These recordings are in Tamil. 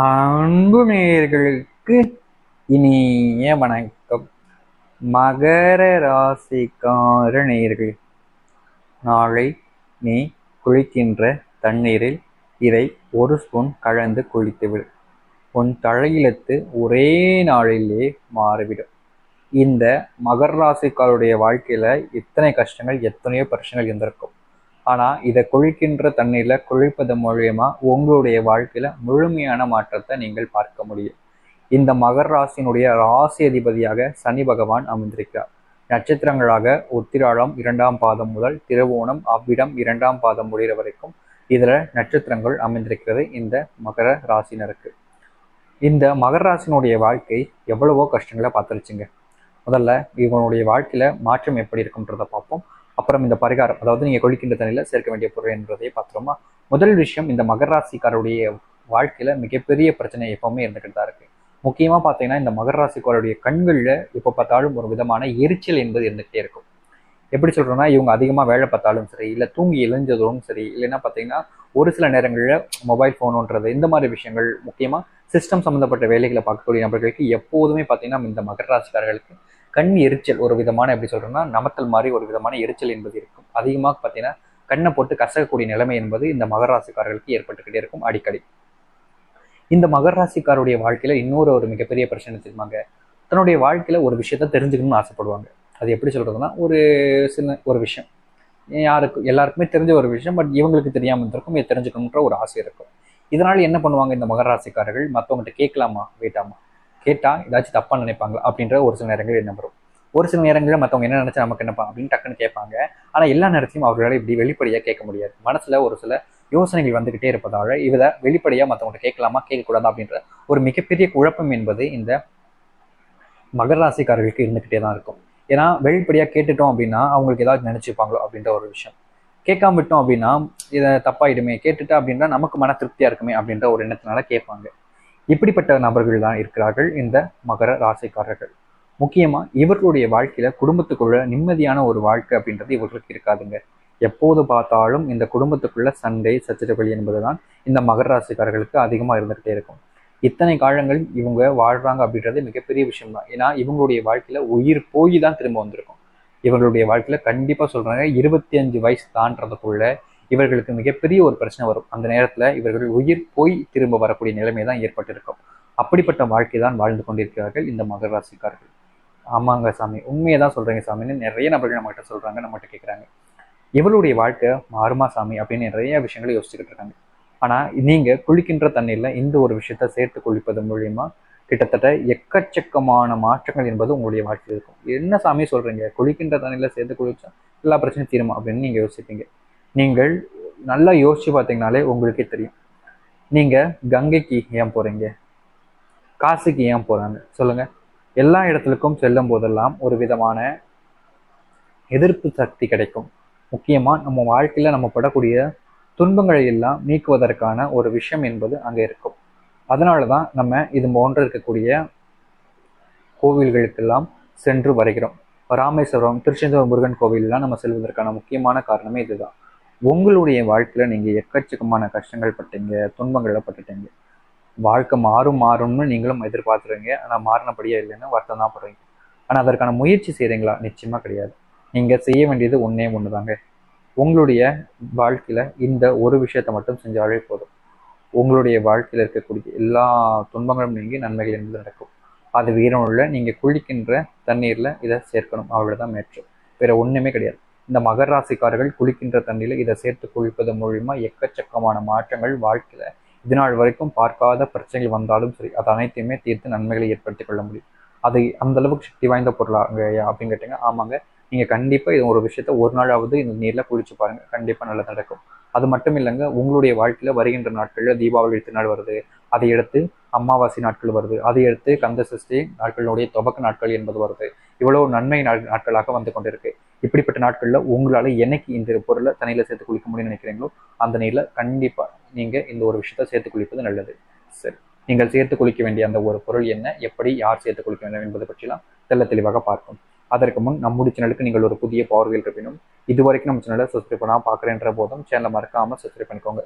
அன்பு நேயர்களுக்கு இனிய வணக்கம். மகர ராசிக்கார நேயர்கள் நாளை நீ குளிக்கின்ற தண்ணீரில் இதை ஒரு ஸ்பூன் கலந்து குளித்துவிடு. உன் தலையிலத்து ஒரே நாளிலே மாறிவிடும். இந்த மகர ராசிக்காருடைய வாழ்க்கையில எத்தனை கஷ்டங்கள் எத்தனையோ பிரச்சனைகள் இருந்திருக்கும். ஆனா இதை கொழிக்கின்ற தண்ணீர்ல குளிப்பது மூலியமா உங்களுடைய வாழ்க்கையில முழுமையான மாற்றத்தை நீங்கள் பார்க்க முடியும். இந்த மகர ராசியினுடைய ராசி அதிபதியாக சனி பகவான் அமைந்திருக்கிறார் நட்சத்திரங்களாக உத்திராடம் இரண்டாம் பாதம் முதல் திருவோணம் அவ்விடம் இரண்டாம் பாதம் முடிகிற வரைக்கும் இதுல நட்சத்திரங்கள் அமைந்திருக்கிறது இந்த மகர ராசினருக்கு இந்த மகர ராசினுடைய வாழ்க்கை எவ்வளவோ கஷ்டங்களை பார்த்துருச்சுங்க. முதல்ல இவங்களுடைய வாழ்க்கையில மாற்றம் எப்படி இருக்குன்றதை பார்ப்போம். அப்புறம் இந்த பரிகாரம் அதாவது நீங்க கொளிக்கின்ற தண்ணியில சேர்க்க வேண்டிய பொருள் என்பதை பார்த்துருமா முதல் விஷயம் இந்த மகர ராசிக்காரருடைய வாழ்க்கையில மிகப்பெரிய பிரச்சனை எப்பவுமே இருந்துகிட்டு தான் இருக்கு. முக்கியமா பாத்தீங்கன்னா இந்த மகர ராசிக்காரருடைய கண்கள்ல எப்போ பார்த்தாலும் ஒரு விதமான எரிச்சல் என்பது இருந்துகிட்டே இருக்கும். எப்படி சொல்றோம்னா இவங்க அதிகமா வேலை பார்த்தாலும் சரி இல்ல தூங்கி எழுந்ததும் சரி இல்லைன்னா பாத்தீங்கன்னா ஒரு சில நேரங்களில் மொபைல் ஃபோனுன்றது இந்த மாதிரி விஷயங்கள் முக்கியமா சிஸ்டம் சம்மந்தப்பட்ட வேலைகளை பார்க்கக்கூடிய நபர்களுக்கு எப்போதுமே பார்த்தீங்கன்னா இந்த மகர ராசிக்காரர்களுக்கு கண் எரிச்சல் ஒரு விதமான எப்படி சொல்றோம்னா நமத்தல் மாதிரி ஒரு விதமான எரிச்சல் என்பது இருக்கும். அதிகமாக பார்த்தீங்கன்னா கண்ணை போட்டு கசக்கக்கூடிய நிலைமை என்பது இந்த மகராசிக்காரர்களுக்கு ஏற்பட்டுக்கிட்டே இருக்கும் அடிக்கடி. இந்த மகர ராசிக்காருடைய வாழ்க்கையில இன்னொரு ஒரு மிகப்பெரிய பிரச்சனை தெரியுமாங்க? தன்னுடைய வாழ்க்கையில ஒரு விஷயத்த தெரிஞ்சுக்கணும்னு ஆசைப்படுவாங்க. அது எப்படி சொல்றதுன்னா ஒரு சின்ன ஒரு விஷயம். யாருக்கு எல்லாருக்குமே தெரிஞ்ச ஒரு விஷயம் பட் இவங்களுக்கு தெரியாமல் இருந்திருக்கும் இதை தெரிஞ்சுக்கணுன்ற ஒரு ஆசை இருக்கும். இதனால் என்ன பண்ணுவாங்க இந்த மகர ராசிக்காரர்கள்? மற்றவங்ககிட்ட கேட்கலாமா? வேண்டாமா? கேட்டால் ஏதாச்சும் தப்பாக நினைப்பாங்களா அப்படின்ற ஒரு சில நேரங்கள் என்ன வரும். ஒரு சில நேரங்களில் மற்றவங்க என்ன நினச்சா நமக்கு என்னப்பா அப்படின்னு டக்குன்னு கேட்பாங்க. ஆனால் எல்லா நேரத்தையும் அவர்களால் இப்படி வெளிப்படையாக கேட்க முடியாது. மனசில் ஒரு சில யோசனைகள் வந்துகிட்டே இருப்பதால் இதை வெளிப்படையாக மற்றவங்கள்ட்ட கேட்கலாமா கேட்கக்கூடாதா அப்படின்ற ஒரு மிகப்பெரிய குழப்பம் என்பது இந்த மகர ராசிக்காரர்களுக்கு இருந்துக்கிட்டே தான் இருக்கும். ஏன்னா வெளிப்படையாக கேட்டுட்டோம் அப்படின்னா அவங்களுக்கு ஏதாவது நினச்சிப்பாங்களோ அப்படின்ற ஒரு விஷயம். கேட்காம விட்டோம் அப்படின்னா இதை தப்பாயிடுமே கேட்டுட்டா அப்படின்னா நமக்கு மன திருப்தியாக இருக்குமே அப்படின்ற ஒரு எண்ணத்தினால கேட்பாங்க. இப்படிப்பட்ட நபர்கள் தான் இருக்கிறார்கள் இந்த மகர ராசிக்காரர்கள். முக்கியமாக இவர்களுடைய வாழ்க்கையில் குடும்பத்துக்குள்ள நிம்மதியான ஒரு வாழ்க்கை அப்படின்றது இவர்களுக்கு இருக்காதுங்க. எப்போது பார்த்தாலும் இந்த குடும்பத்துக்குள்ள சண்டை சச்சரவுகள் என்பதுதான் இந்த மகர ராசிக்காரர்களுக்கு அதிகமாக இருந்துகிட்டே இருக்கும். இத்தனை காலங்கள் இவங்க வாழ்றாங்க அப்படின்றது மிகப்பெரிய விஷயம் தான் ஏன்னா இவங்களுடைய வாழ்க்கையில உயிர் போய் தான் திரும்ப வந்திருக்கும். இவங்களுடைய வாழ்க்கையில கண்டிப்பாக சொல்றாங்க இருபத்தி அஞ்சு வயசு தாண்டதுக்குள்ள இவர்களுக்கு மிகப்பெரிய ஒரு பிரச்சனை வரும். அந்த நேரத்தில் இவர்கள் உயிர் போய் திரும்ப வரக்கூடிய நிலைமை தான் ஏற்பட்டிருக்கும். அப்படிப்பட்ட வாழ்க்கை தான் வாழ்ந்து கொண்டிருக்கிறார்கள் இந்த மகர ராசிக்காரர்கள். ஆமாங்க சாமி. உண்மையை தான் சொல்கிறீங்க சாமின்னு நிறைய நபர்கள் நம்மகிட்ட சொல்கிறாங்க நம்மகிட்ட கேட்குறாங்க இவளுடைய வாழ்க்கை மாறுமா சாமி அப்படின்னு நிறைய விஷயங்களை யோசிச்சுக்கிட்டு இருக்காங்க. ஆனால் நீங்கள் குளிக்கின்ற தண்ணீர்ல இந்த ஒரு விஷயத்த சேர்த்து குளிப்பது மூலியமா கிட்டத்தட்ட எக்கச்சக்கமான மாற்றங்கள் என்பது உங்களுடைய வாழ்க்கையில் இருக்கும். என்ன சாமி சொல்கிறீங்க குளிக்கின்ற தண்ணியில் சேர்த்து குளிச்சா எல்லா பிரச்சனையும் தீருமா அப்படின்னு நீங்கள் யோசிப்பீங்க. நீங்கள் நல்லா யோசிச்சு பார்த்தீங்கனாலே உங்களுக்கே தெரியும். நீங்கள் கங்கைக்கு ஏன் போகிறீங்க காசிக்கு ஏன் போகிறாங்க சொல்லுங்கள் எல்லா இடத்துக்கும் செல்லும் போதெல்லாம் ஒரு விதமான எதிர்ப்பு சக்தி கிடைக்கும். முக்கியமாக நம்ம வாழ்க்கையில் நம்ம படக்கூடிய துன்பங்களை எல்லாம் நீக்குவதற்கான ஒரு விஷயம் என்பது அங்கே இருக்கும். அதனாலதான் நம்ம இது போன்று இருக்கக்கூடிய கோவில்களுக்கெல்லாம் சென்று வருகிறோம். ராமேஸ்வரம் திருச்செந்தூர் முருகன் கோவிலெலாம் நம்ம செல்வதற்கான முக்கியமான காரணமே இதுதான். உங்களுடைய வாழ்க்கையில் நீங்கள் எக்கச்சக்கமான கஷ்டங்கள் பட்டீங்க துன்பங்களை பட்டுட்டீங்க. வாழ்க்கை மாறும் மாறும்னு நீங்களும் எதிர்பார்த்துறீங்க ஆனால் மாறினபடியே இல்லைன்னு வருத்தம் தான் படுறீங்க. ஆனால் அதற்கான முயற்சி செய்கிறீங்களா நிச்சயமாக கிடையாது. நீங்கள் செய்ய வேண்டியது ஒன்றே ஒன்று தாங்க உங்களுடைய வாழ்க்கையில் இந்த ஒரு விஷயத்த மட்டும் செஞ்சாலே போதும். உங்களுடைய வாழ்க்கையில் இருக்கக்கூடிய எல்லா துன்பங்களும் நீங்கி நன்மைகள் என்பது நடக்கும். அது வீரனுள்ள நீங்கள் குளிக்கின்ற தண்ணீரில் இதை சேர்க்கணும். அவ்வளோதான் மேற்று வேறு ஒன்றுமே கிடையாது. இந்த மகர ராசிக்காரர்கள் குளிக்கின்ற தண்ணியில் இதை சேர்த்து குளிப்பது மூலிமா எக்கச்சக்கமான மாற்றங்கள் வாழ்க்கையில் இதுநாள் வரைக்கும் பார்க்காத பிரச்சனைகள் வந்தாலும் சரி அது அனைத்தையுமே தீர்த்து நன்மைகளை ஏற்படுத்திக் கொள்ள முடியும். அது அந்த அளவுக்கு சக்தி வாய்ந்த பொருளாங்க அப்படின்னு கேட்டீங்க ஆமாங்க. நீங்கள் கண்டிப்பாக இது ஒரு விஷயத்த ஒரு நாளாவது இந்த நீரில் குளிச்சு பாருங்கள் கண்டிப்பாக நல்லது நடக்கும். அது மட்டும் இல்லைங்க உங்களுடைய வாழ்க்கையில் வருகின்ற நாட்களில் தீபாவளி திருநாள் வருது. அதை எடுத்து அமாவாசை நாட்கள் வருது. அதை எடுத்து கந்த சஷ்டி நாட்களுடைய துவக்க நாட்கள் என்பது வருது. இவ்வளவு நன்மை நாட்களாக வந்து கொண்டிருக்கு. இப்படிப்பட்ட நாட்களில் உங்களால் என்னைக்கு இந்த பொருளை தண்ணியில் சேர்த்து குளிக்க முடியும்னு நினைக்கிறீங்களோ அந்த நீரில் கண்டிப்பாக நீங்கள் இந்த ஒரு விஷயத்த சேர்த்து குளிப்பது நல்லது. சரி. நீங்கள் சேர்த்து குளிக்க வேண்டிய அந்த ஒரு பொருள் என்ன? எப்படி? யார் சேர்த்து குளிக்க வேண்டும் என்பது பற்றிலாம் தெல்ல தெளிவாக பார்ப்போம். அதற்கு முன் நம்முடைய சேனலுக்கு நீங்கள் ஒரு புதிய பார்வையில் இருப்பினும் இதுவரைக்கும் நம்ம சேனலை சப்ஸ்கிரைப் பண்ணாமல் பார்க்குறேன்ற போதும் சேனலை மறக்காமல் சப்ஸ்கிரைப் பண்ணிக்கோங்க.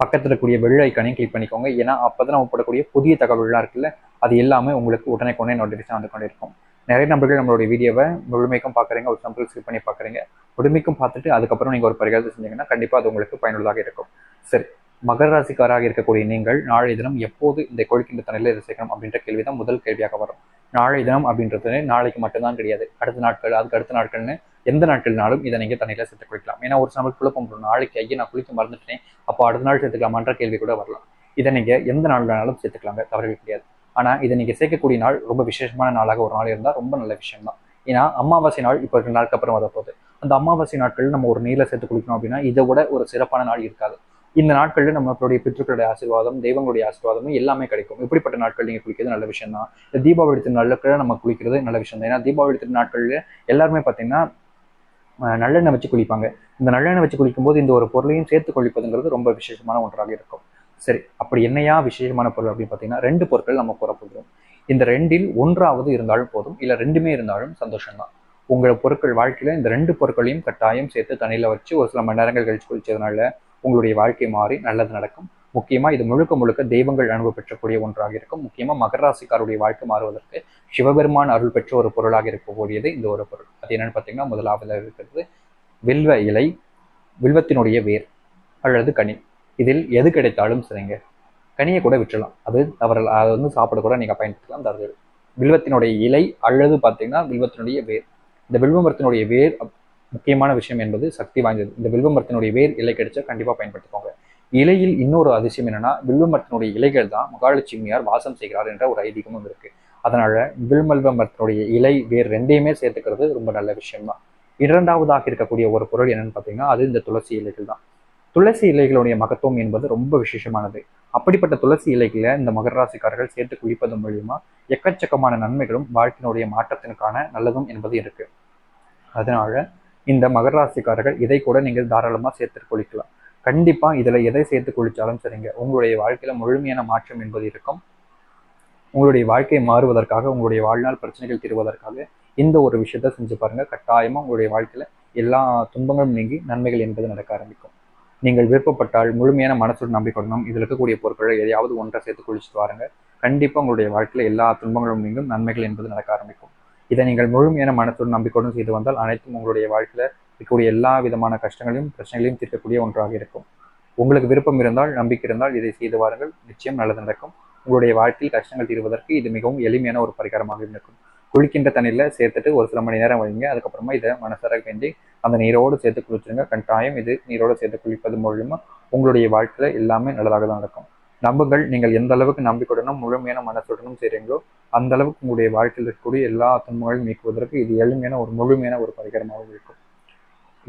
பக்கத்தில் இருக்கக்கூடிய வெள்ளை ஐக்கானையும் கிளிக் பண்ணிக்கோங்க. ஏன்னா அப்போ தான் நம்ம போடக்கூடிய புதிய தகவல்லாம் இருக்குல்ல அது எல்லாமே உங்களுக்கு உடனே கொண்டே நோட்டிஃபிகேஷன் வந்து கொண்டே இருக்கும். நிறைய நபர்கள் நம்மளுடைய வீடியோவை முழுமைக்கும் பார்க்குறீங்க ஒரு சாம்பிள் ஸ்கிப் பண்ணி பார்க்குறீங்க முழுமைக்கும் பார்த்துட்டு அதுக்கப்புறம் நீங்கள் ஒரு பரிகாரத்தை செஞ்சீங்கன்னா கண்டிப்பாக அது உங்களுக்கு பயனுள்ளதாக இருக்கும். சரி மகர ராசிக்காராக இருக்கக்கூடிய நீங்கள் நாளைய தினம் எப்போது இந்த கொழுக்கின்ற தண்ணியில் இதை சேர்க்கணும் அப்படின்ற கேள்வி தான் முதல் கேள்வியாக வரும். நாளைய தினம் அப்படின்றது நாளைக்கு மட்டும்தான் கிடையாது. அடுத்த நாட்கள் அதுக்கு அடுத்த நாட்கள்னு எந்த நாட்கள்னாலும் இதை நீங்கள் தண்ணியில் சேர்த்து குளிக்கலாம் ஏன்னா ஒரு சில குழப்பம் நாளைக்கு ஐயா நான் குளிக்க மறந்துட்டேன். அப்போ அடுத்த நாள் சேர்த்துக்கலாமான்ற கேள்வி கூட வரலாம். இதை நீங்கள் எந்த நாள் வேணாலும் சேர்த்துக்கலாங்க. தவறுகள் கிடையாது. ஆனால் இதை நீங்கள் சேர்க்கக்கூடிய நாள் ரொம்ப விசேஷமான நாளாக ஒரு நாள் இருந்தால் ரொம்ப நல்ல விஷயம் தான் ஏன்னா அமாவாசை நாள் இப்போ ரெண்டு நாளுக்கு அப்புறம் வரப்போகுது அந்த அமாவாசை நாட்கள் நம்ம ஒரு நீரில் சேர்த்து குளிக்கணும் அப்படின்னா இதை விட ஒரு சிறப்பான நாள் இருக்காது. இந்த நாட்களில் நம்மளுடைய பித்ருக்களுடைய ஆசீர்வாதம் தெய்வங்களுடைய ஆசீர்வாதமும் எல்லாமே கிடைக்கும். இப்படிப்பட்ட நாட்கள் நீங்கள் குளிக்கிறது நல்ல விஷயம் தான் இந்த தீபாவளி திருநாளுக்கு நம்ம குளிக்கிறது நல்ல விஷயம் தான் ஏன்னா தீபாவளி திருநாட்களில் எல்லாருமே பார்த்தீங்கன்னா நல்லெண்ணெய் வச்சு குளிப்பாங்க. இந்த நல்லெண்ணெய் வச்சு குளிக்கும்போது இந்த ஒரு பொருளையும் சேர்த்து குளிப்பதுங்கிறது ரொம்ப விசேஷமான ஒன்றாக இருக்கும். சரி அப்படி என்னையா விசேஷமான பொருள் அப்படின்னு பார்த்தீங்கன்னா ரெண்டு பொருட்கள் நம்ம கூறப்படுறோம் இந்த ரெண்டில் ஒன்றாவது இருந்தாலும் போதும் இல்லை ரெண்டுமே இருந்தாலும் சந்தோஷம்தான். உங்கள் பொருட்கள் வாழ்க்கையில் இந்த ரெண்டு பொருட்களையும் கட்டாயம் சேர்த்து தண்ணியில் வச்சு ஒரு சில மணி நேரங்கள் கழிச்சு குளிச்சதுனால உங்களுடைய வாழ்க்கை மாறி நல்லது நடக்கும். முக்கியமாக இது முழுக்க முழுக்க தெய்வங்கள் அனுபவ பெற்றக்கூடிய ஒன்றாக இருக்கும். முக்கியமாக மகராசிக்காருடைய வாழ்க்கை மாறுவதற்கு சிவபெருமான் அருள் பெற்ற ஒரு பொருளாக இருக்கக்கூடியது இந்த ஒரு பொருள். அது என்னன்னு பார்த்தீங்கன்னா முதலாவது இருக்கிறது வில்வ இலை வில்வத்தினுடைய வேர் அல்லது கனி. இதில் எது கிடைத்தாலும் சரிங்க. கனியை கூட விட்டுலாம் அது அவர்கள் அதை வந்து சாப்பிட கூட நீங்கள் பயன்படுத்தலாம். தருது வில்வத்தினுடைய இலை அல்லது பார்த்தீங்கன்னா வில்வத்தினுடைய வேர். இந்த வில்வ மரத்தினுடைய வேர் முக்கியமான விஷயம் என்பது சக்தி வாய்ந்தது. இந்த வில்வமரத்தினுடைய வேர் இலை கிடைச்சா கண்டிப்பாக பயன்படுத்திக்கோங்க. இலையில் இன்னொரு அதிசயம் என்னன்னா வில்வமரத்தினுடைய இலைகள் தான் மகாலட்சுமியார் வாசம் செய்கிறார் என்ற ஒரு ஐதீகமும் இருக்கு. அதனால வில்மல்வ மரத்தினுடைய இலை வேர் ரெண்டையுமே சேர்த்துக்கிறது ரொம்ப நல்ல விஷயம் தான் இரண்டாவதாக இருக்கக்கூடிய ஒரு பொருள் என்னன்னு பார்த்தீங்கன்னா அது இந்த துளசி இலைகள் தான். துளசி இலைகளுடைய மகத்துவம் என்பது ரொம்ப விசேஷமானது. அப்படிப்பட்ட துளசி இலைகளை இந்த மகர ராசிக்காரர்கள் சேர்த்து குளிப்பதன் மூலியமா எக்கச்சக்கமான நன்மைகளும் வாழ்க்கையினுடைய மாற்றத்திற்கான நல்லதும் என்பது இருக்கு. அதனால இந்த மகர ராசிக்காரர்கள் இதை கூட நீங்கள் தாராளமாக சேர்த்து குளிக்கலாம். கண்டிப்பா இதுல எதை சேர்த்து குளிச்சாலும் சரிங்க. உங்களுடைய வாழ்க்கையில முழுமையான மாற்றம் என்பது இருக்கும். உங்களுடைய வாழ்க்கை மாறுவதற்காக உங்களுடைய வாழ்நாள் பிரச்சனைகள் தீர்வதற்காக இந்த ஒரு விஷயத்த செஞ்சு பாருங்க. கட்டாயமா உங்களுடைய வாழ்க்கையில எல்லா துன்பங்களும் நீங்கி நன்மைகள் என்பது நடக்க ஆரம்பிக்கும். நீங்கள் விருப்பப்பட்டால் முழுமையான மனசுடன் நம்பிக்கொள்ளணும். இதில் இருக்கக்கூடிய பொருட்களை எதையாவது ஒன்றை சேர்த்து குளிச்சுட்டு வாருங்க. கண்டிப்பாக உங்களுடைய வாழ்க்கையில் எல்லா துன்பங்களும் நீங்கும். நன்மைகள் என்பது நடக்க ஆரம்பிக்கும். இதை நீங்கள் முழுமையான மனத்துடன் நம்பிக்கையுடன் செய்து வந்தால் அனைத்தும் உங்களுடைய வாழ்க்கையில் இருக்கக்கூடிய எல்லா விதமான கஷ்டங்களையும் பிரச்சனைகளையும் தீர்க்கக்கூடிய ஒன்றாக இருக்கும். உங்களுக்கு விருப்பம் இருந்தால் நம்பிக்கை இருந்தால் இதை செய்து வாருங்கள். நிச்சயம் நல்லது நடக்கும். உங்களுடைய வாழ்க்கையில் கஷ்டங்கள் தீர்வதற்கு இது மிகவும் எளிமையான ஒரு பரிகாரமாக இருக்கும். குளிக்கின்ற தண்ணியில் சேர்த்துட்டு ஒரு சில மணி நேரம் வைங்க. அதுக்கப்புறமா இதை மனசார வேண்டி அந்த நீரோடு சேர்த்து குளிச்சிருங்க. கட்டாயம் இது நீரோடு சேர்த்து குளிப்பது மூலியமாக உங்களுடைய வாழ்க்கையில் எல்லாமே நல்லதாக தான் நடக்கும். நம்புங்கள். நீங்கள் எந்த அளவுக்கு நம்பிக்கையுடனும் முழுமையான மனசுடனும் செய்கிறீங்களோ அந்த அளவுக்கு உங்களுடைய வாழ்க்கையில் இருக்கக்கூடிய எல்லா துன்பங்களையும் நீக்குவதற்கு இது எளிமையான ஒரு முழுமையான ஒரு பரிகாரமாகவும் இருக்கும்.